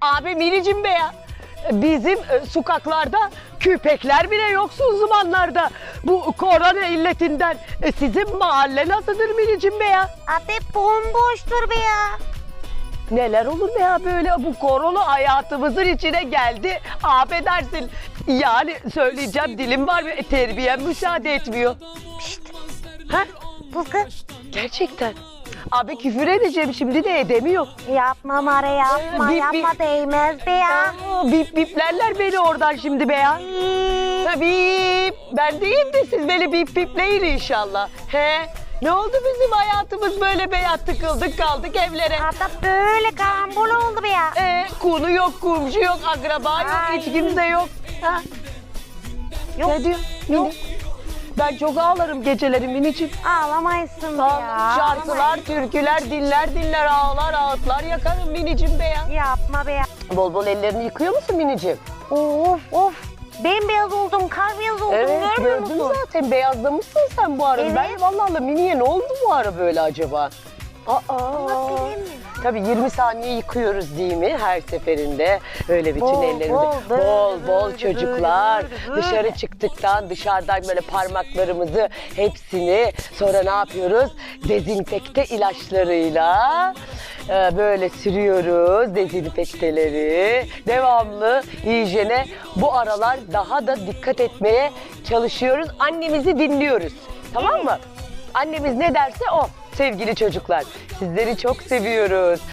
Abi minicim be ya. Bizim e, sokaklarda köpekler bile yok son zamanlarda. Bu korona illetinden e, sizin mahalle nasıldır minicim be ya? Abi bomboştur be ya. Neler olur be ya böyle bu korona hayatımızın içine geldi. Affedersin. Yani söyleyeceğim dilim var ve terbiyem müsaade etmiyor. Pişt. Ha? Pızgı. Gerçekten. Abi küfür edeceğim şimdi de edemiyorum. Yapma Mare yapma Bip, yapma bip. değmez be ya. Aa, bip biplerler beni oradan şimdi be ya. Ha, Bip. Ben değil de siz beni bip bipleyin inşallah. He? Ne oldu bizim hayatımız böyle be ya tıkıldık kaldık evlere. Hatta böyle karambol oldu be ya. Ee, konu yok, komşu yok, akraba yok, hiç kimse yok. Ha? Yok. Ne diyor? Mini. Ben çok ağlarım geceleri minicim. Ağlamaysın be ya. Şarkılar, türküler, diller diller ağlar ağıtlar yakarım minicim be ya. Yapma be ya. Bol bol ellerini yıkıyor musun minicim? Of of. Bembeyaz oldum, kar beyaz oldum Evet görmüyor gördüm musun? zaten beyazlamışsın sen bu ara. Evet. Ben vallahi Allah, miniye ne oldu bu ara böyle acaba? Aa? Tabii 20 saniye yıkıyoruz değil mi her seferinde? Öyle bütün Bol, ellerimizi. bol, Bol böyle, bol böyle, çocuklar. böyle, böyle. Dışarı çıktıktan dışarıdan böyle parmaklarımızı hepsini sonra ne yapıyoruz? Dezenfekte ilaçlarıyla e, böyle sürüyoruz dezenfekteleri. Devamlı hijyene bu aralar daha da dikkat etmeye çalışıyoruz. Annemizi dinliyoruz. Tamam mı? Annemiz ne derse o sevgili çocuklar. Sizleri çok seviyoruz.